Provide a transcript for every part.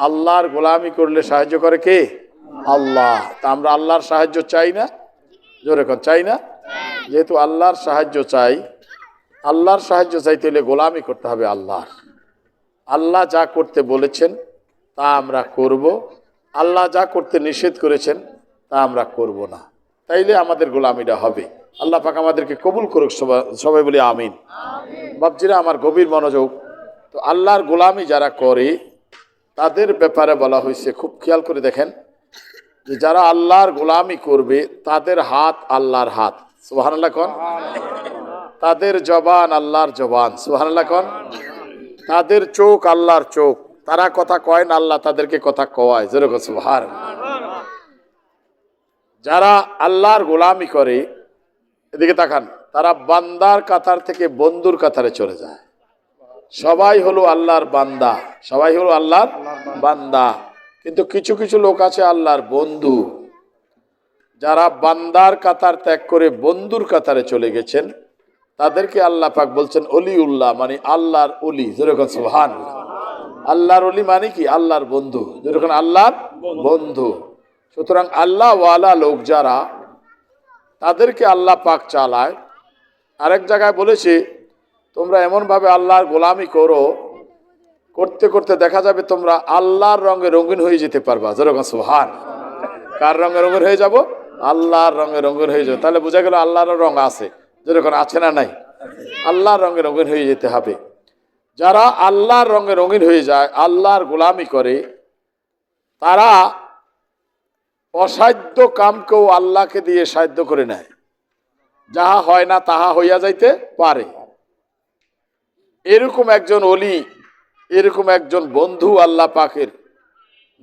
আল্লাহর গোলামি করলে সাহায্য করে কে? আল্লাহ। তা আমরা আল্লাহর সাহায্য চাই না? জোরে কর চাই না? যেহেতু আল্লাহর সাহায্য চাই, আল্লাহর সাহায্য চাইতে হলে গোলামি করতে হবে আল্লাহর। আল্লাহ যা করতে বলেছেন, তা আমরা করব। আল্লাহ যা করতে নিষেধ করেছেন, তা আমরা করব না। তাইলে আমাদের গোলামিটা হবে। আল্লাহ পাক আমাদেরকে কবুল করুক সবাই সবাই বলি আমিন। বাবজিরা আমার গভীর মনোযোগ। তো আল্লাহর গোলামি যারা করে তাদের ব্যাপারে বলা হয়েছে, খুব খেয়াল করে দেখেন, যে যারা আল্লাহর গোলামি করবে, তাদের হাত আল্লাহর হাত। সুবহানাল্লাহ কন? তাদের জবান আল্লাহর জবান। সুবহানাল্লাহ কন? তাদের চোখ আল্লাহর চোখ। তারা কথা কয় না, আল্লাহ তাদেরকে কথা কওয়ায় যেরকম সুবহান যারা আল্লাহর গোলামি করে, এদিকে তাকান, তারা বান্দার কাতার থেকে বন্ধুর কাতারে চলে যায়। সবাই হলো আল্লাহর বান্দা। সবাই হলো আল্লাহর বান্দা। কিন্তু কিছু কিছু লোক আছে আল্লাহর বন্ধু। যারা বান্দার কাতার ত্যাগ করে বন্ধুর কাতারে চলে গেছেন, তাদেরকে আল্লাহ পাক বলছেন অলিউল্লাহ মানে আল্লাহর অলি। যেরকম সোহান আল্লাহর অলি মানে কি? আল্লাহর বন্ধু। যেরকম আল্লাহর বন্ধু। সুতরাং আল্লাহ ওয়ালা লোক যারা, তাদেরকে আল্লাহ পাক চালায়। আরেক জায়গায় বলেছে তোমরা এমনভাবে আল্লাহর গোলামি করো, করতে করতে দেখা যাবে তোমরা আল্লাহর রঙে রঙিন হয়ে যেতে পারবা। যেরকম সোহান কার রঙে রঙিন হয়ে যাব? আল্লাহর রঙে রঙিন হয়ে যাবে। তাহলে বোঝা গেল আল্লাহর রং আছে। যেরকম আছে না নাই? আল্লাহর রঙে রঙিন হয়ে যেতে হবে। যারা আল্লাহর রঙে রঙিন হয়ে যায়, আল্লাহর গোলামি করে, তারা অসাধ্য কামকেও আল্লাহকে দিয়ে সাধ্য করে নেয়। যাহা হয় না, তাহা হইয়া যাইতে পারে। এরকম একজন অলি এরকম একজন বন্ধু আল্লাহ পাকের।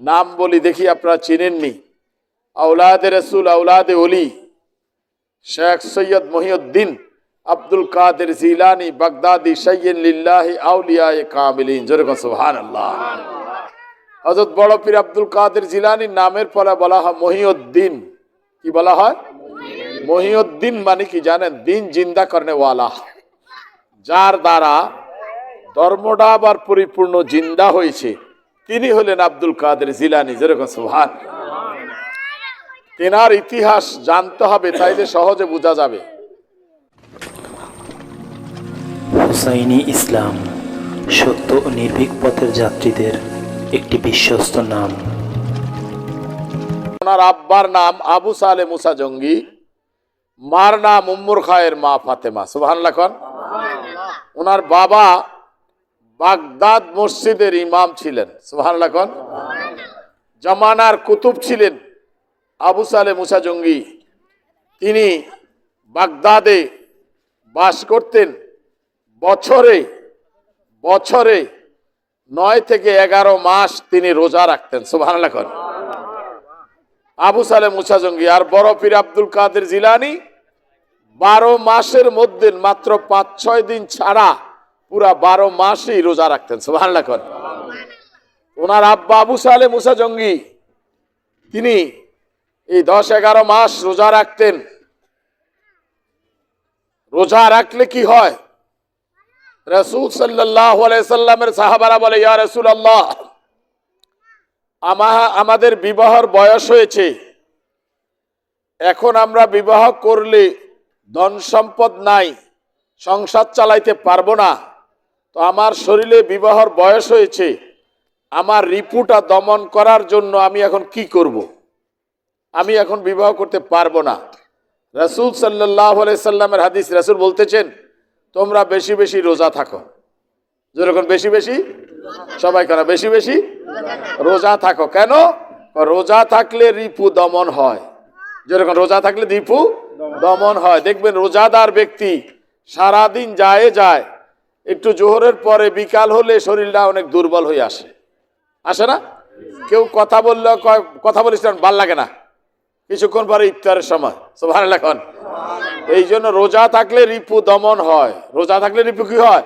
নাম বলি দেখি আপনারা চিনেননি। আউলাদে রসুল আউলাদে অলি শেখ সৈয়দ মহিউদ্দিন আব্দুল কাদের জিলানি, বাগদাদি সৈয়দ আউলিয়ায়ে কামিলিন। যেরকম সুবহানাল্লাহ। হজরত বড় পীর আব্দুল কাদের জিলানির নামের পরে বলা হয় মহিউদ্দিন। কি বলা হয়? মহিউদ্দিন মানে কি জানেন? দিন জিন্দা করনে ওয়ালা যার দ্বারা ধর্মটা আবার পরিপূর্ণ জিন্দা হয়েছে। তিনি হলেন আব্দুল কাদের জিলানি যেরকম সোহান তেনার ইতিহাস জানতে হবে তাইলে সহজে বোঝা যাবে। হুসাইনি ইসলাম সত্য ও নির্ভীক পথের যাত্রীদের একটি বিশ্বস্ত নাম। ওনার আব্বার নাম আবু সালে মুসা জঙ্গি মার নাম উম্মুর খায়ের মা ফাতেমা লাখন ওনার বাবা বাগদাদ মসজিদের ইমাম ছিলেন। সুবহান লাখন জামানার কুতুব ছিলেন আবু সালে মুসা জঙ্গি। তিনি বাগদাদে বাস করতেন। বছরে বছরে নয় থেকে এগারো মাস তিনি রোজা রাখতেন। সুবহান লাখন আবু সালে মুসা জঙ্গি। আর বড় পীর আব্দুল কাদের জিলানি বারো মাসের মধ্যে মাত্র পাঁচ ছয় দিন ছাড়া পুরা বারো মাসই রোজা রাখতেন সোহান লাখন ওনার আব্বা আবু সালে মুসা জঙ্গি, তিনি এই দশ এগারো মাস রোজা রাখতেন। রোজা রাখলে কি হয়? রসুল সাল্লামের সাহাবারা বলে, ইয়া রসুল আল্লাহ আমা আমাদের বিবাহর বয়স হয়েছে। এখন আমরা বিবাহ করলে ধন সম্পদ নাই, সংসার চালাইতে পারব না। তো আমার শরীরে বিবাহর বয়স হয়েছে, আমার রিপুটা দমন করার জন্য আমি এখন কি করব। আমি এখন বিবাহ করতে পারব না। রসুল সাল্লাহ সাল্লামের হাদিস রসুল বলতেছেন, তোমরা বেশি বেশি রোজা থাকো। যেরকম বেশি বেশি, সবাই কেন বেশি বেশি? রোজা থাকো। কেন? রোজা থাকলে রিপু দমন হয়। যেরকম রোজা থাকলে রিপু দমন হয়। দেখবেন রোজাদার ব্যক্তি সারাদিন যায় যায় একটু জোহরের পরে বিকাল হলে শরীরটা অনেক দুর্বল হয়ে আসে। আসে না? কেউ কথা বললে কথা বলিস ভালো লাগে না। কিছুক্ষণ পরে ইফতারের সময়। সবার এখন এই জন্য রোজা থাকলে রিপু দমন হয়। রোজা থাকলে রিপু কি হয়?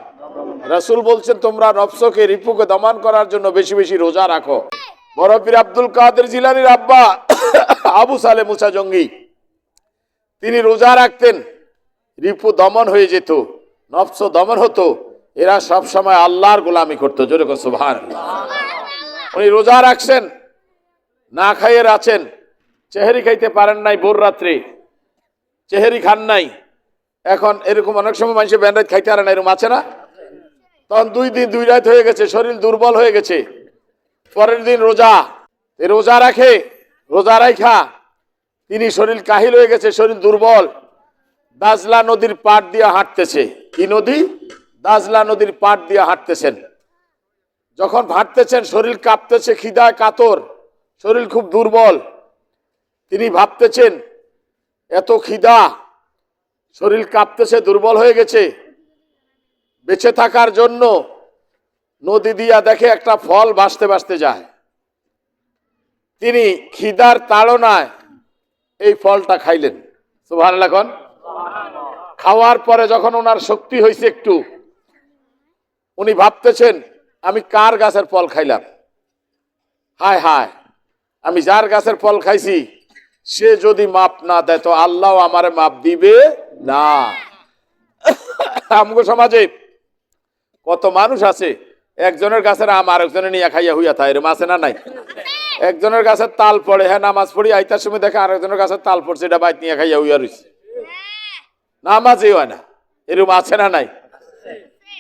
রাসূল বলছেন, তোমরা নফসকে রিপুকে দমন করার জন্য বেশি বেশি রোজা রাখো। বড় পীর আব্দুল কাদের জিলানির আব্বা, আবু সালে মুসা জঙ্গি, তিনি রোজা রাখতেন। রিপু দমন হয়ে যেত, নফস দমন হতো। এরা সব সময় আল্লাহর গোলামি করতো যেরকম সুভান উনি রোজা রাখছেন, না খাইয়ে আছেন চেহারি খাইতে পারেন নাই ভোর রাত্রে, চেহারি খান নাই। এখন এরকম অনেক সময় মানুষের ব্যান্ডেজ খাইতে পারে না, এরকম আছে না? তখন দুই দিন, দুই রাত হয়ে গেছে, শরীর দুর্বল হয়ে গেছে। পরের দিন রোজা রোজা রাখে, রোজা রাখা তিনি শরীর কাহিল হয়ে গেছে, শরীর দুর্বল। দাজলা নদীর পাট দিয়ে হাঁটতেছে। কি নদী? দাজলা নদীর পাট দিয়ে হাঁটতেছেন। যখন হাঁটতেছেন, শরীর কাঁপতেছে, খিদায় কাতর, শরীর খুব দুর্বল। তিনি ভাবতেছেন, এত খিদা, শরীর কাঁপতেছে, দুর্বল হয়ে গেছে। বেঁচে থাকার জন্য নদী দিয়া দেখে একটা ফল ভাসতে ভাসতে যায়। তিনি খিদার তাড়নায় এই ফলটা খাইলেন। সুভান খাওয়ার পরে যখন ওনার শক্তি হয়েছে একটু উনি ভাবতেছেন আমি কার গাছের ফল খাইলাম? হায় হায় আমি যার গাছের ফল খাইছি সে যদি মাপ না দেয় তো আল্লাহ আমারে মাপ দিবে না। আমগো সমাজে কত মানুষ আছে একজনের গাছের আম আরেকজনের নিয়ে খাইয়া হইয়া থাকে এরম আছে না নাই? একজনের গাছের তাল পড়ে হ্যাঁ নামাজ পড়ি আইতার সময় দেখে আরেকজনের গাছের তাল পড়ছে এটা বাইক নিয়ে খাইয়া হইয়া রইছে। নামাজই হয় না এরকম আছে না নাই?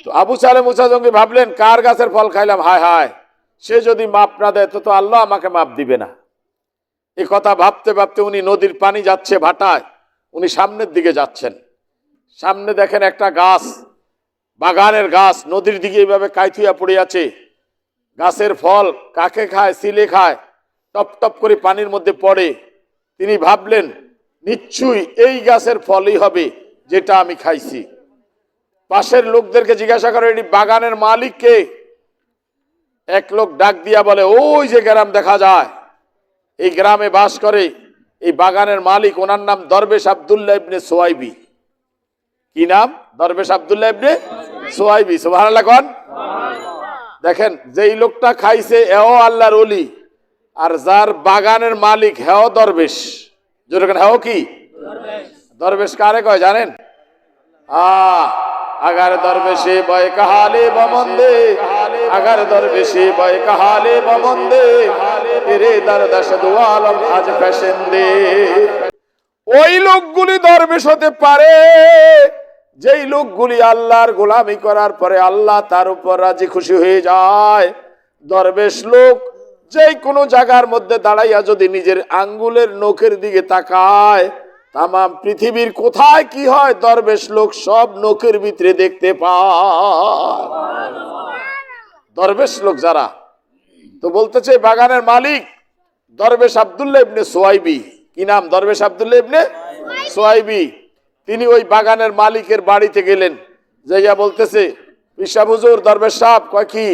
তো আবু সালে মুসা জঙ্গি ভাবলেন, কার গাছের ফল খাইলাম? হায় হায়, সে যদি মাপ না দেয়, তো তো আল্লাহ আমাকে মাপ দিবে না। এ কথা ভাবতে ভাবতে উনি নদীর পানি যাচ্ছে ভাটায়, উনি সামনের দিকে যাচ্ছেন। সামনে দেখেন একটা গাছ, বাগানের গাছ, নদীর দিকে এইভাবে কাইথুয়া পড়ে আছে। গাছের ফল কাকে খায় সিলে খায়, টপ টপ করে পানির মধ্যে পড়ে। তিনি ভাবলেন, নিশ্চয়ই এই গাছের ফলই হবে যেটা আমি খাইছি। পাশের লোকদেরকে জিজ্ঞাসা করে, এটি বাগানের মালিক কে? এক লোক ডাক দিয়া বলে, ওই যে গ্রাম দেখা যায়। এই গ্রামে বাস করে। এই বাগানের মালিক, ওনার নাম দরবেশ আবদুল্লাহ ইবনে সোয়াইবি। কি নাম? দরবেশ আবদুল্লাহ ইবনে সোয়াইবি। সুবহানাল্লাহ কোন? দেখেন, যেই লোকটা খাইছে, এও আল্লাহর অলি আর যার বাগানের মালিক, হেও দরবেশ। যেরকম হেও কি? দরবেশ কারে কয় জানেন? আ আগার দরবেশে বয় কাহালে বমন্দে আগার দরবেশে বয় কাহালে বমন্দে তেরে দরদাস দুয়ালম আজ ফ্যাশন্দে ওই লোকগুলি দরবেশ হতে পারে, যেই লোকগুলি আল্লাহর গোলামি করার পরে আল্লাহ তার উপর রাজি খুশি হয়ে যায়। দরবেশ লোক যেই কোনো জায়গার মধ্যে দাঁড়াইয়া যদি নিজের আঙ্গুলের নখের দিকে তাকায় তাম পৃথিবীর কোথায় কি হয়, দরবেশ লোক সব নখের ভিতরে দেখতে পায়। দরবেশ লোক যারা, তো বলতেছে, বাগানের মালিক, দরবেশ আবদুল্লাহ ইবনে সোয়াইবি। কি নাম? দরবেশ আবদুল্লাহ ইবনে সোয়াইবি। তিনি ওই বাগানের মালিকের বাড়িতে গেলেন, যাইয়া বলতেছে পিসা হুজুর, দরবেশ সাহেব, কয় কি,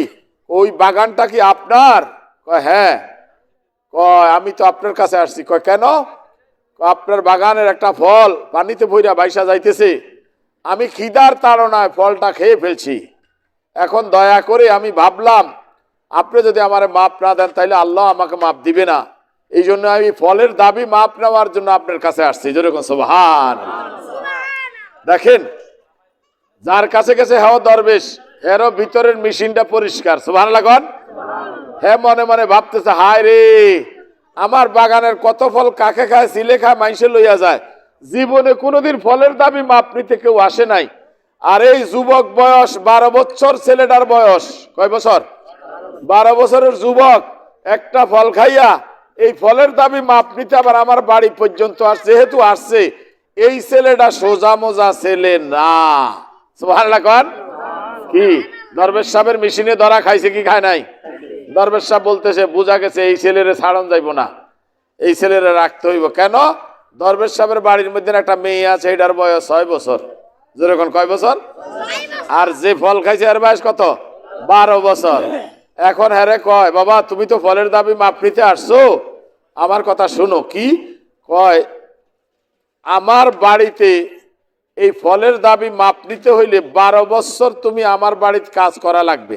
ওই বাগানটা কি আপনার? কয় হ্যাঁ। কয়, আমি তো আপনার কাছে আসছি। কয়, কেন? আপনার বাগানের একটা ফল পানিতে ভইরা বাইসা যাইতেছে। আমি খিদার তাড়নায় ফলটা খেয়ে ফেলছি। এখন দয়া করে আমি ভাবলাম, আপনি যদি আমার মাপ না দেন তাহলে আল্লাহ আমাকে মাপ দিবে না। এই জন্য আমি ফলের দাবি মাপ নেওয়ার জন্য আপনার কাছে আসছি। যেরকম সোহান দেখেন, যার কাছে কাছে হ্যাঁ দরবেশ, এরও ভিতরের মেশিনটা পরিষ্কার। সোহান লাগন হ্যাঁ মনে মনে ভাবতেছে, হায় রে! আমার বাগানের কত ফল কাকে খায়, সিলে খায় মাইসে লইয়া যায়। জীবনে কোনোদিন ফলের দাবি মাপ নিতে কেউ আসে নাই। আর এই যুবক বয়স বারো বছর ছেলেটার বয়স। কয় বছর? বারো বছরের যুবক, একটা ফল খাইয়া এই ফলের দাবি মাপ নিতে আবার আমার বাড়ি পর্যন্ত আসছে যেহেতু আসছে, এই ছেলেটা সোজা মোজা ছেলে না। কি? দরবেশ সাহেবের মেশিনে ধরা খাইছে কি খায় নাই? দরবেশ সাহেব বলতেছে, বোঝা গেছে এই ছেলেরে ছাড়ন যাইব না। এই ছেলেরে রাখতে হইব। কেন? দরবেশ সাহেবের বাড়ির মধ্যে একটা মেয়ে আছে, এটার বয়স ছয় বছর। যেরকম কয় বছর? আর যে ফল খাইছে এর বয়স কত? বারো বছর। এখন হ্যারে কয়, বাবা, তুমি তো ফলের দাবি মাপ নিতে আসছো। আমার কথা শোনো। কি? কয়, আমার বাড়িতে এই ফলের দাবি মাপ নিতে হইলে বারো বছর তুমি আমার বাড়িতে কাজ করা লাগবে।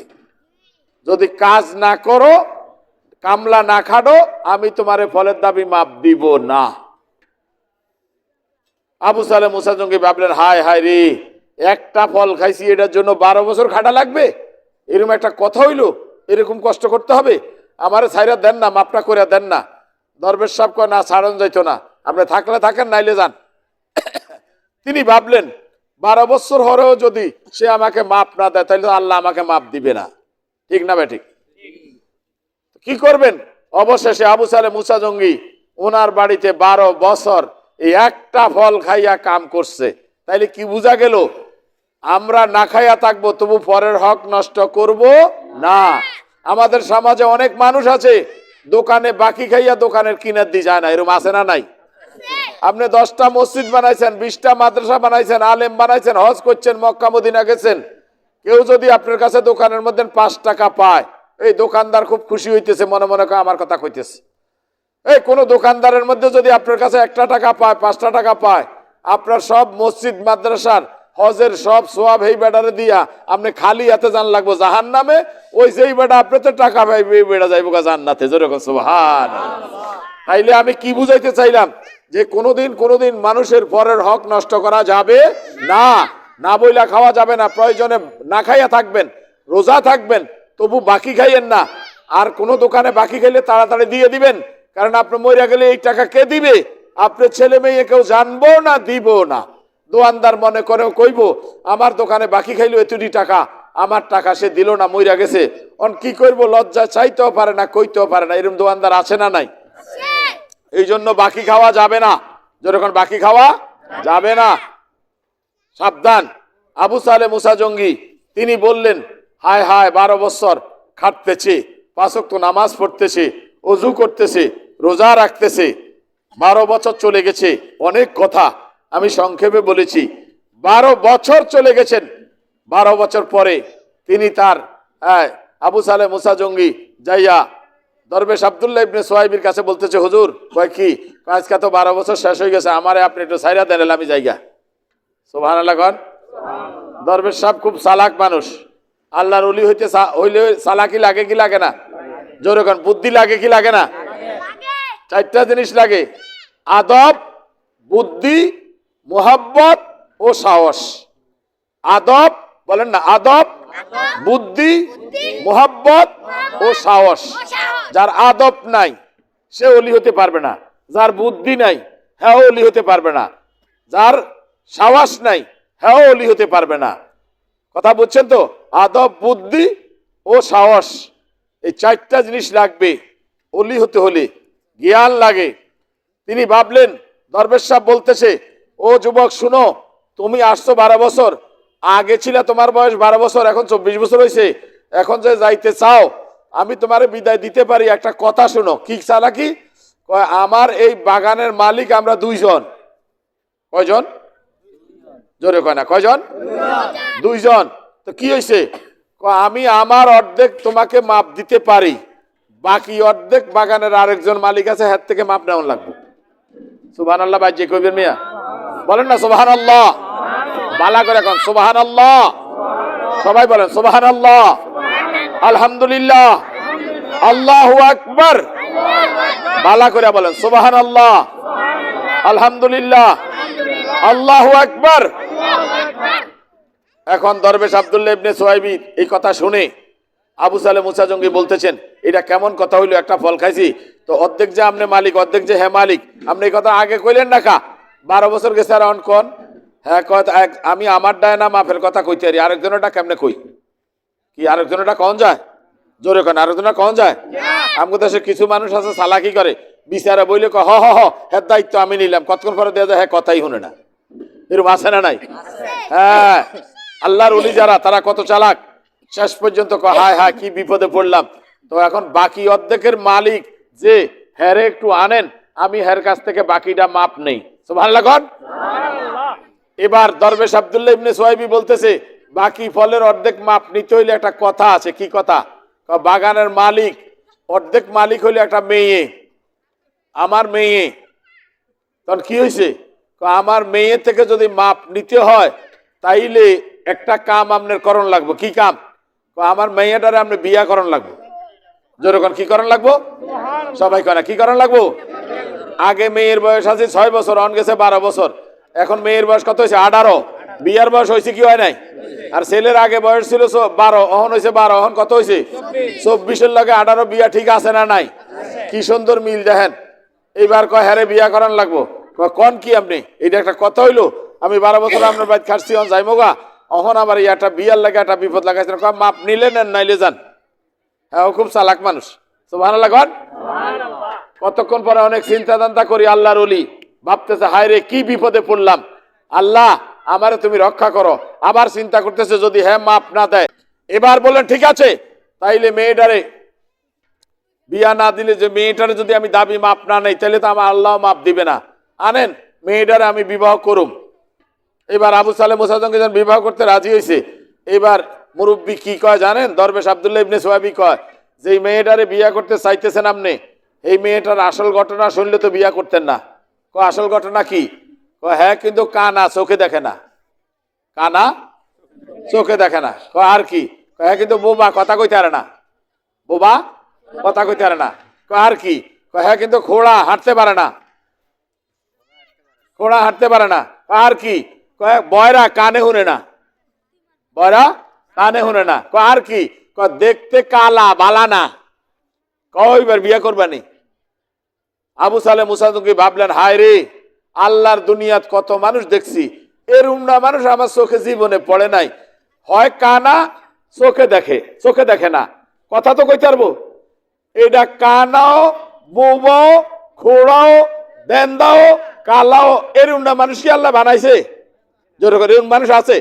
যদি কাজ না করো, কামলা না খাটো, আমি তোমারে ফলের দাবি মাপ দিব না। আবু সালে মুসা জঙ্গি ভাবলেন, হায় হায় রে, একটা ফল খাইছি, এটার জন্য বারো বছর খাটা লাগবে? এরকম একটা কথা হইল, এরকম কষ্ট করতে হবে? আমারে ছাইরা দেন না, মাপটা করে দেন না। দরবেশ সাহেব কয়, না, ছাড়ন যাইতো না। আপনি থাকলে থাকেন, নাইলে যান। তিনি ভাবলেন, বারো বছর হরেও যদি সে আমাকে মাপ না দেয় তাহলে আল্লাহ আমাকে মাপ দিবে না। ঠিক না ঠিক? কি করবেন? অবশেষে আবু সালে মুসা জঙ্গি ওনার বাড়িতে বারো বছর এই একটা ফল খাইয়া কাম করছে। তাইলে কি বোঝা গেল? আমরা না খাইয়া থাকব, তবু পরের হক নষ্ট করব না। আমাদের সমাজে অনেক মানুষ আছে, দোকানে বাকি খাইয়া দোকানের কিনার দিয়ে যায় না। এরকম আছে না নাই? আপনি দশটা মসজিদ বানাইছেন, বিশটা মাদ্রাসা বানাইছেন, আলেম বানাইছেন, হজ করছেন, মক্কা, মদিনা গেছেন। কেউ যদি আপনার কাছে দোকানের মধ্যে পাঁচ টাকা পায়, এই দোকানদার খুব খুশি হইতেছে, মনে মনে করে আমার কথা কইতেছে। এই কোনো দোকানদারের মধ্যে যদি আপনার কাছে একটা টাকা পায়, পাঁচটা টাকা পায়, আপনার সব মসজিদ, মাদ্রাসার হজের সব সোয়াব এই বেটারে দিয়া আপনি খালি হাতে জান লাগবো। জাহান নামে ওই যেই বেটা আপনি তো টাকা পাইবে এই বেটা যাইবো জান্নাতে। যেরকম সুবহান তাইলে আমি কি বুঝাইতে চাইলাম? যে কোনোদিন কোনোদিন মানুষের পরের হক নষ্ট করা যাবে না। না বইলা খাওয়া যাবে না প্রয়োজনে না খাইয়া থাকবেন রোজা থাকবেন তবু বাকি খাইয়েন না। আর কোনো দোকানে বাকি খাইলে তাড়াতাড়ি দিয়ে দিবেন কারণ আপনি মরিয়া গেলে এই টাকা কে দিবে? আপনি ছেলে মেয়ে কেউ জানব না দিব না। দোয়ানদার মনে করে কইব আমার দোকানে বাকি খাইলো এতটি টাকা আমার টাকা সে দিল না মইরা গেছে। অন কি করব লজ্জা চাইতেও পারে না কইতেও পারে না এরকম দোয়ানদার আছে না নাই? এই জন্য বাকি খাওয়া যাবে না। যেরকম বাকি খাওয়া যাবে না। সাবধান। আবু সালে মুসা জঙ্গি, তিনি বললেন, হায় হায়, বারো বছর খাটতেছে পাঁচক তো নামাজ পড়তেছে, অজু করতেছে, রোজা রাখতেছে, বারো বছর চলে গেছে, অনেক কথা আমি সংক্ষেপে বলেছি। বারো বছর চলে গেছেন, বারো বছর পরে তিনি তার আবু সালে মুসা জঙ্গি যাইয়া দরবেশ আবদুল্লাহ ইবনে সোহাইবির কাছে বলতেছে, হুজুর, কয় কি? আজকে তো বারো বছর শেষ হয়ে গেছে, আমারে আপনি একটু সাইরা দেন আমি জায়গা সোভান আল্লাহ কন দরবেশ সাহেব খুব চালাক মানুষ। আল্লাহর অলি হইতে হইলে চালাকি লাগে কি লাগে না? জোরে কন, বুদ্ধি লাগে কি লাগে না? চারটা জিনিস লাগে। আদব, বুদ্ধি, মোহাব্বত ও সাহস। আদব, বলেন না, আদব, বুদ্ধি, মোহাব্বত ও সাহস। যার আদব নাই, সে অলি হতে পারবে না। যার বুদ্ধি নাই হ্যাঁ অলি হতে পারবে না। যার সাহস নাই হ্যাঁ অলি হতে পারবে না। কথা বুঝছেন তো? আদব, বুদ্ধি ও সাহস, এই চারটা জিনিস লাগবে অলি হতে হলে। জ্ঞান লাগে। তিনি ভাবলেন, দরবেশ সাহেব বলতেছে, ও যুবক, শুনো, তুমি আসছো বারো বছর। আগে ছিল তোমার বয়স বারো বছর, এখন চব্বিশ বছর হয়েছে এখন যে যাইতে চাও, আমি তোমারে বিদায় দিতে পারি। একটা কথা শুনো, কি চালাকি? আমার এই বাগানের মালিক আমরা দুইজন। কয়জন? জোরে কয় না, কয়জন? দুইজন। তো কি হয়েছে আমি আমার অর্ধেক তোমাকে মাপ দিতে পারি, বাকি অর্ধেক বাগানের আরেকজন মালিক আছে হাত থেকে মাপ নেওয়া লাগবে। সুবাহান আল্লাহ বাজ্যে কইবেন মিয়া? বলেন না সুবাহান আল্লাহ বালা করে এখন সুবাহান আল্লাহ সবাই বলেন সুবাহান আল্লাহ আলহামদুলিল্লাহ। আল্লাহ আকবর। বালা করে বলেন সুবাহান আল্লাহ আলহামদুলিল্লাহ। আল্লাহ আকবর। এখন দরবেশ আব্দুল্লাহ ইবনে সোহাইবি এই কথা শুনে আবু সালে মুসা জঙ্গি বলতেছেন, এটা কেমন কথা হইল? একটা ফল খাইছি। তো অর্ধেক যে আপনি মালিক, অর্ধেক যে হ্যাঁ মালিক, আপনি এই কথা আগে কইলেন না কা? বারো বছর গেছে আর অন কোন? হ্যাঁ আমি আমার ডায় না, মাফের কথা কইতে পারি আরেকজনেরটা কেমনে কই? কি আরেকজনেরটা কন যায়? জোরে কেন, আরেকজনের কন যায়? আমাকে দেশে কিছু মানুষ আছে সালাকি করে। বিচারে বইলে ক হ হ হ হ্যাঁ দায়িত্ব আমি নিলাম। কতক্ষণ পরে দেওয়া যায়? হ্যাঁ কথাই শুনে না। এরকম আছে না নাই? হ্যাঁ। আল্লাহর উলি যারা, তারা কত চালাক? শেষ পর্যন্ত হায় হায়, কি বিপদে পড়লাম। তো এখন বাকি অর্ধেকের মালিক যে হ্যারে একটু আনেন, আমি হ্যার কাছ থেকে বাকিটা মাপ নেই। তো ভালো লাগুন এবার দরবেশ আব্দুল্লাহ ইবনে সোহাইবি বলতেছে, বাকি ফলের অর্ধেক মাপ নিতে হইলে একটা কথা আছে। কি কথা? বাগানের মালিক, অর্ধেক মালিক হইলে একটা মেয়ে। আমার মেয়ে। তখন কি হয়েছে আমার মেয়ে থেকে যদি মাপ নিতে হয়, তাইলে একটা কাম আপনার করণ লাগবো। কি কাম? আমার মেয়েটারে আপনি বিয়া করণ লাগবো। যেরকম কি করণ লাগবো? সবাই কয় না, কি করণ লাগবো? আগে মেয়ের বয়স আছে ছয় বছর, অন গেছে বারো বছর। এখন মেয়ের বয়স কত হয়েছে? আঠারো। বিয়ার বয়স হয়েছে কি হয় নাই? আর ছেলের আগে বয়স ছিল বারো, অহন হয়েছে বারো, অহন কত হয়েছে? চব্বিশের লগে আঠারো বিয়া ঠিক আছে না নাই? কি সুন্দর মিল দেখেন। এইবার কয় হ্যারে বিয়া করান লাগবো। কন কি আপনি? এটা একটা কথা হইল। আমি বারো বছর আপনার বাড়ি খাটছি অন যাইমো গা। অহন আমার একটা বিয়ার লাগে, একটা বিপদ লাগাইছে মাপ নিলে নেন, নাইলে যান। হ্যাঁ খুব চালাক মানুষ। তো ভালো লাগন কতক্ষণ পরে অনেক চিন্তা দান্তা করি, আল্লাহর অলি ভাবতেছে, হায় রে, কি বিপদে পড়লাম? আল্লাহ, আমারে তুমি রক্ষা করো। আবার চিন্তা করতেছে, যদি হ্যাঁ মাপ না দেয়। এবার বললেন, ঠিক আছে, তাইলে মেয়েটারে বিয়া না দিলে যে মেয়েটারে যদি আমি দাবি মাপ না নেই তাহলে তো আমার আল্লাহ মাপ দিবে না। আনেন মেয়েটারে আমি বিবাহ করুম। এবার আবু সালে মোসাদকে যখন বিবাহ করতে রাজি হয়েছে এবার মুরব্বী কি কয় জানেন? দরবেশ আবদুল্লাহ ইবনে সোহাবি কয় যে এই মেয়েটারে বিয়া করতে চাইতেছেন আপনি, এই মেয়েটার আসল ঘটনা শুনলে তো বিয়া করতেন না। ক আসল ঘটনা কি? কয় হ্যাঁ কিন্তু কানা চোখে দেখে না। কানা চোখে দেখে না। ক আর কি? হ্যাঁ কিন্তু বোবা কথা কইতে পারে না। বোবা কথা কইতে পারে না। ক আর কি? হ্যাঁ কিন্তু ঘোড়া হাঁটতে পারে না। ঘোড়া হাঁটতে পারে না। আর কি? বয়রা কানে শুনে না। বয়রা কানে শুনে না। আর কি? দেখতে কালা, বালা না। কয়বার বিয়ে করবানি আবু সালে মুসাদুকি ভাবলেন, হায় রে, আল্লাহর দুনিয়াত কত মানুষ দেখছি। এরম না মানুষ আমার চোখে জীবনে পড়ে নাই। হয় কানা, চোখে দেখে চোখে দেখে না। কথা তো কইতে পারব? এটা কানাও, বোবাও, খোড়াও দেন্দাও কালাও এরম না মানুষ কি আল্লাহ বানাইছে? জোরে করে এরম মানুষ আছে?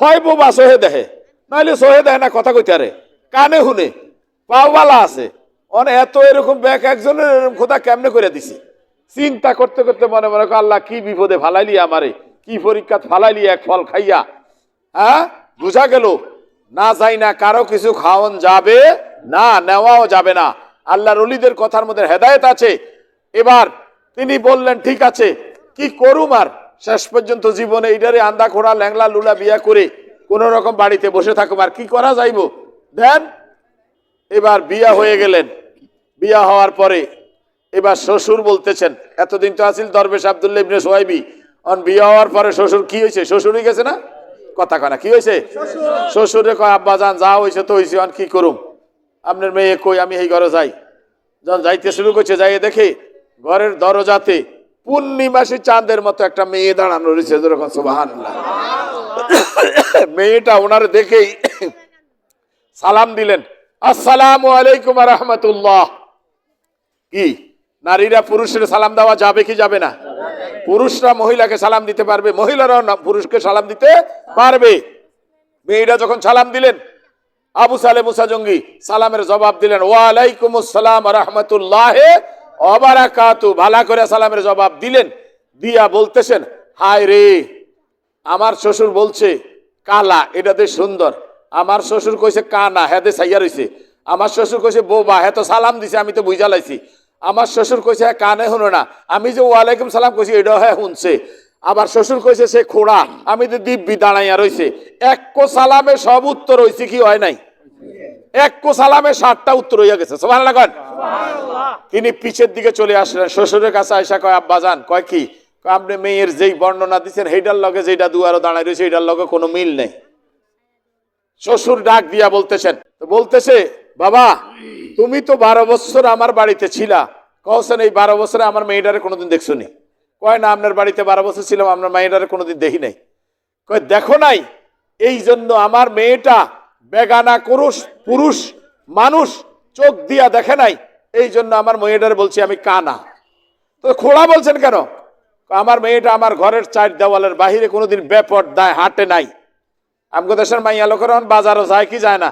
হয় বোবা সোহে দেখে নাহলে সোহে দেখে না কথা কইতে আরে কানে শুনে পাওয়ালা আছে। অনে এত এরকম ব্যাগ একজনের এরকম খোদা কেমনে করে দিছে? চিন্তা করতে করতে মনে মনে করে, আল্লাহ কি বিপদে ফালাইলি আমারে কি পরীক্ষা ফালাইলি এক ফল খাইয়া? হ্যাঁ? বুঝা গেল? না যাই না কারও কিছু খাওয়ান যাবে না নেওয়াও যাবে না। আল্লাহর অলিদের কথার মধ্যে হেদায়েত আছে। এবার তিনি বললেন ঠিক আছে কি করুম আর? শেষ পর্যন্ত জীবনে এইটারে আন্দা খোড়া ল্যাংলা লুলা বিয়া করে কোন রকম বাড়িতে বসে থাকুম। আর কি করা যাইব? দেন এবার বিয়া হয়ে গেলেন। বিয়া হওয়ার পরে এবার শ্বশুর বলতেছেন এতদিন তো আছিল দরবেশ আবদুল্লাহ ইবনে সোহাইবি অন বিয়া হওয়ার পরে শ্বশুর কি হয়েছে? শ্বশুরই গেছে না? কথা কয় না কি হয়েছে? শ্বশুরে। কয় আব্বা যান যা হয়েছে তো হয়েছে অন কি করুম? আপনার মেয়ে কই? আমি এই ঘরে যাই। যখন যাইতে শুরু করছে যাইয়ে দেখে। ঘরের দরজাতে পূর্ণিমাসী চাঁদের মতো একটা মেয়ে দাঁড়ানো রয়েছে, যেরকম সুবাহান মেয়েটা ওনারে দেখেই সালাম দিলেন, আসসালাম আলাইকুম রহমতুল্লাহ। কি? নারীরা পুরুষের সালাম দেওয়া যাবে কি যাবে না? পুরুষরা মহিলাকে সালাম দিতে পারবে, মহিলারাও পুরুষকে সালাম দিতে পারবে। মেয়েরা যখন সালাম দিলেন, আবু সালে মুসা জঙ্গি সালামের জবাব দিলেন ওয়ালাইকুম আসসালাম রহমতুল্লাহ অবারাকাতু, ভালা করে সালামের জবাব দিলেন, দিয়া বলতেছেন, হায় রে, আমার শ্বশুর বলছে, কালা এটাতে সুন্দর। আমার শ্বশুর কইছে, কানা হেদে সাইয়া রইছে। আমার শ্বশুর কইছে, বোবা হ্যাঁ তো সালাম দিছে, আমি তো বুঝা লাইছি। আমার শ্বশুর কইছে হ্যাঁ কানে শুনো না। আমি যে ওয়ালাইকুম সালাম কইছি, এটা হ্যাঁ শুনছে। আবার শ্বশুর কইছে, সে খোড়া। আমি তো দিব্যি দাঁড়াইয়া রইছে। এক সালামে সব উত্তর হইছে, কি হয় নাই? এক কো সালামে ষাটটা উত্তর হইয়া গেছে। লাগান তিনি পিছের দিকে চলে আসলেন। শ্বশুরের কাছে আয়সা কয় আব্বা যান কয় কি? আপনি মেয়ের যেই বর্ণনা দিচ্ছেন সেইটার লগে যেটা দুয়ারও দাঁড়ায় রয়েছে এইটার লগে কোনো মিল নেই। শ্বশুর ডাক দিয়া বলতেছেন তো বলতেছে বাবা তুমি তো বারো বছর আমার বাড়িতে ছিলা। কহছেন এই বারো বছরে আমার মেয়েটারে কোনোদিন দেখছ নি কয় না আপনার বাড়িতে বারো বছর ছিলাম আপনার মেয়েটারে কোনোদিন দেখি নাই কয় দেখো নাই এই জন্য আমার মেয়েটা বেগানা কুরুষ পুরুষ, মানুষ চোখ দিয়া দেখে নাই। এই জন্য আমার মেয়েটারে বলছি, আমি কানা। তো খোড়া বলছেন কেন? আমার মেয়েটা আমার ঘরের চার দেওয়ালের বাহিরে কোনোদিন বেপট দায় হাঁটে নাই। আমগো দেশের মাইয়া লোকের বাজারও যায় কি যায় না?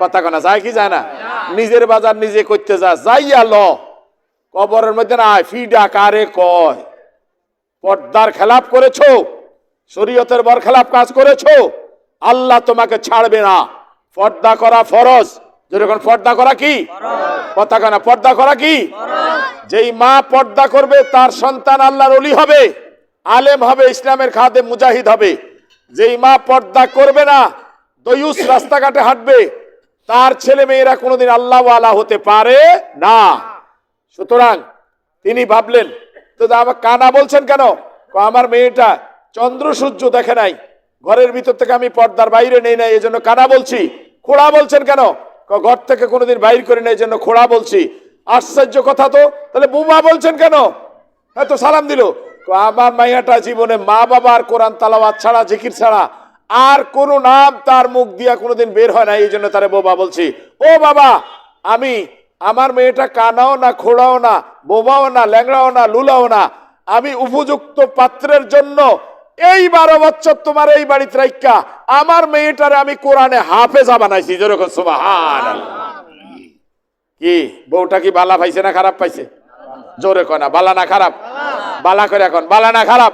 কথা কনা যায় কি যায় না? নিজের বাজার নিজে করতে যা, যাইয়া ল। কবরের মধ্যে না, ফিডা কারে কয়? পর্দার খেলাপ করেছ? শরীয়তের বর খেলাপ কাজ করেছ? আল্লাহ তোমাকে ছাড়বে না। পর্দা করা ফরজ। যেরকম পর্দা করা কি? কথা না পর্দা করা কি? যেই মা পর্দা করবে তার সন্তান আল্লাহর অলি হবে আলেম হবে ইসলামের খাদে মুজাহিদ হবে। যেই মা পর্দা করবে না দয়ুস রাস্তাঘাটে হাঁটবে তার ছেলে মেয়েরা কোনোদিন আল্লাহওয়ালা হতে পারে না। সুতরাং তিনি ভাবলেন তো আমার কানা বলছেন কেন? আমার মেয়েটা চন্দ্র সূর্য দেখে নাই ঘরের ভিতর থেকে আমি পর্দার বাইরে নেই না এই জন্য কানা বলছি। খোড়া বলছেন কেন? ঘর থেকে কোনোদিন বাইর করে নেই জন্য খোড়া বলছি। আশ্চর্য কথা তো, তাহলে বুমা বলছেন কেন? হ্যাঁ তো সালাম দিল। আমার মাইয়াটা জীবনে মা বাবার কোরআন তালাবাদ ছাড়া, জিকির ছাড়া, আর কোনো নাম তার মুখ দিয়া কোনোদিন বের হয় না এই জন্য তারে বোবা বলছি। ও বাবা, আমি, আমার মেয়েটা কানাও না, খোড়াও না, বোবাও না, ল্যাংড়াও না, লুলাও না, আমি উপযুক্ত পাত্রের জন্য এই বারো বছর তোমার এই বাড়িতে রাইকা আমার মেয়েটারে আমি কোরআনে হাফেজা বানাইছি যেরকম সুবাহান কি? বউটা কি বালা পাইছে না খারাপ পাইছে? জোরে কয় না বালা না খারাপ? বালা করে এখন বালা না খারাপ?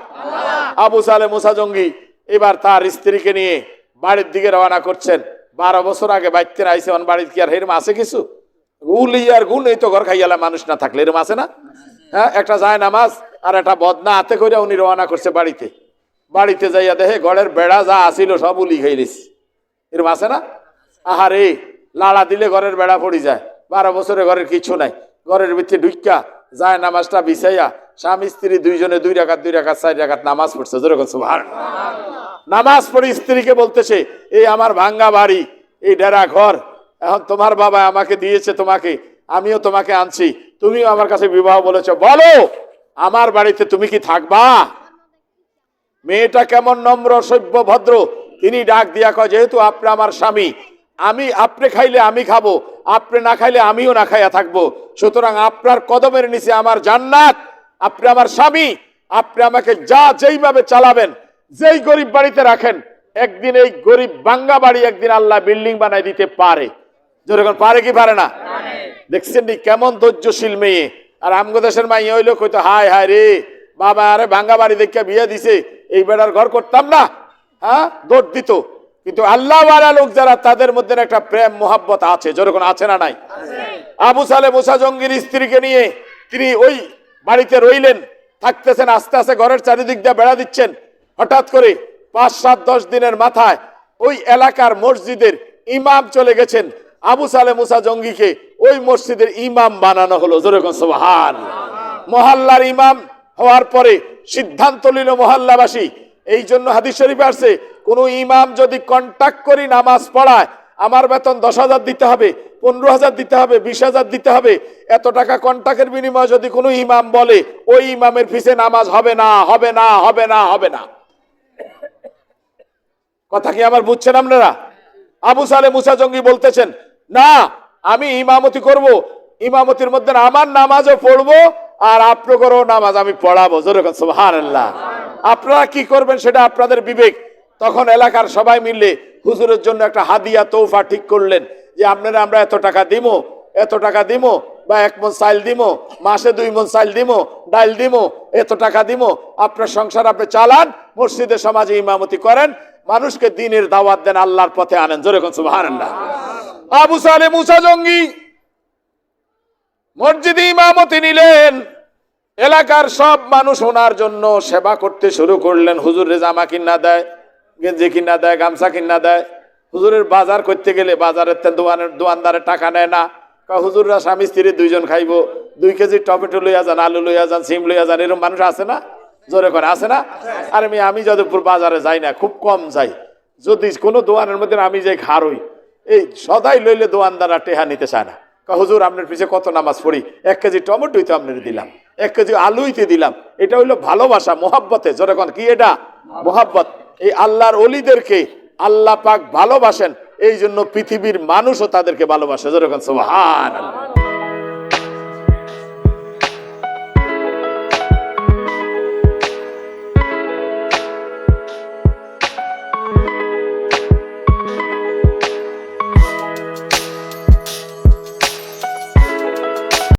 আবু সালে মুসা জঙ্গি, এবার তার স্ত্রীকে নিয়ে বাড়ির দিকে রওনা করছেন। বারো বছর আগে বাইতে আইসে অন বাড়িতে কি আর হেরম আছে কিছু? গুলি আর গুণ এই তো ঘর খাইয়ালা মানুষ না থাকলে এরম আছে না? হ্যাঁ একটা যায় নামাজ আর একটা বদনা হাতে করে উনি রওনা করছে বাড়িতে। বাড়িতে যাইয়া দেখে ঘরের বেড়া যা আসিল সব উলি খাইলিস এরম আছে না? আহারে, লাড়া দিলে ঘরের বেড়া পড়ি যায়। বারো বছরে ঘরের কিছু নাই। ঘরের ভিতরে ঢুইকা যায় নামাজটা বিছাইয়া, স্বামী, স্ত্রী দুইজনে দুই রাখাত দুই রাখাত চার রাখাত নামাজ পড়ছে। যেরকম সুভার নামাজ পড়ে স্ত্রীকে বলতেছে এই আমার ভাঙ্গা বাড়ি এই ডেরা ঘর। এখন তোমার বাবা আমাকে দিয়েছে তোমাকে, আমিও তোমাকে আনছি। তুমিও আমার কাছে বিবাহ বলেছ। বলো, আমার বাড়িতে তুমি কি থাকবা? মেয়েটা কেমন নম্র সভ্য ভদ্র? তিনি ডাক দিয়া কয় যেহেতু আপনি আমার স্বামী আমি আপনি খাইলে আমি খাব আপনি না খাইলে আমিও না খাইয়া থাকব। সুতরাং আপনার কদমের নিচে আমার জান্নাত আপনি আমার স্বামী আপনি আমাকে যা যেইভাবে চালাবেন যেই গরিব বাড়িতে রাখেন একদিন এই গরিব বাঙ্গা বাড়ি একদিন আল্লাহ বিল্ডিং বানাই দিতে পারে। যেরকম পারে কি পারে না? দেখছেন কেমন ধৈর্যশীল মেয়ে। আর আমগো দেশের মাই হইল কইতো হায় হায় রে বাবা আরে ভাঙ্গা বাড়ি দেখে বিয়ে দিছে, এই বেড়ার ঘর করতাম না। হ্যাঁ? দৌড় দিত। কিন্তু আল্লাহ লোক যারা, তাদের মধ্যে একটা প্রেম, মোহাব্বত আছে। যেরকম আছে না নাই? আবু সালে মুসা জঙ্গির স্ত্রীকে নিয়ে তিনি ওই বাড়িতে রইলেন, থাকতেছেন, আস্তে আস্তে ঘরের চারিদিক দিয়ে বেড়া দিচ্ছেন। হঠাৎ করে পাঁচ, সাত, দশ দিনের মাথায় ওই এলাকার মসজিদের ইমাম চলে গেছেন। আবু সালে মুসা জঙ্গিকে ওই মসজিদের ইমাম বানানো হলো। যেরকম সোহান মহল্লার ইমাম হওয়ার পরে সিদ্ধান্ত নিল মহল্লাবাসী। এই জন্য হাদিস শরীফে আসছে, কোন ইমাম যদি কন্টাক্ট করি নামাজ পড়ায়, আমার বেতন দশ হাজার দিতে হবে, পনেরো হাজার দিতে হবে, বিশ হাজার দিতে হবে, এত টাকা কন্টাক্টের বিনিময়ে যদি কোনো ইমাম বলে, ওই ইমামের ফিসে নামাজ হবে না হবে না হবে না হবে না। কথা কি আমার বুঝছেন আপনারা? আবু সালে মুসা জঙ্গি বলতেছেন, না, আমি ইমামতি করব, ইমামতির মধ্যে আমার নামাজও পড়ব আর আপনাদেরও নামাজ আমি পড়াবো যেরকম সুবহানাল্লাহ। আপনারা কি করবেন সেটা আপনাদের বিবেক। তখন এলাকার সবাই মিললে হুজুরের জন্য একটা হাদিয়া, তৌফা ঠিক করলেন, যে আপনারা আমরা এত টাকা দিমো, এত টাকা দিমো, বা এক মন চাইল দিমো, মাসে দুই মন চাইল দিমো ডাইল দিমো, এত টাকা দিমো, আপনার সংসার আপনি চালান, মসজিদে সমাজে ইমামতি করেন, মানুষকে দিনের দাওয়াত দেন, আল্লাহর পথে আনেন যেরকম সুবহানাল্লাহ। আবু সালে মুসা জঙ্গি মসজিদে ইমামতি নিলেন এলাকার সব মানুষ ওনার জন্য সেবা করতে শুরু করলেন। হুজুরে জামা কিনা দেয়, গেঞ্জি কিনা দেয়, গামছা কিনা দেয়। হুজুরের বাজার করতে গেলে বাজারের তেন দোকানের দোকানদারের টাকা নেয় না। হুজুররা স্বামী স্ত্রী দুইজন খাইবো, দুই কেজি টমেটো লইয়া যান, আলু লইয়া যান, সিম লইয়া যান, এরকম মানুষ আছে না? জোরে করে আছে না? আর আমি আমি যাদবপুর বাজারে যাই না, খুব কম যাই। যদি কোনো দোকানের মধ্যে আমি যাই খারই, এই সদাই লইলে দোকানদাররা টেহা নিতে চায় না। হুজুর, আপনার পিছিয়ে কত নামাজ পড়ি? এক কেজি টমেটোই তো আপনার দিলাম। এক কেজি আলুইতে দিলাম। এটা হইল ভালোবাসা, মোহাব্বতে। যেরকম কি এটা? মোহাব্বত। এই আল্লাহর অলিদেরকে আল্লাহ পাক ভালোবাসেন এই জন্য পৃথিবীর মানুষও তাদেরকে ভালোবাসে। যেরকম সোহান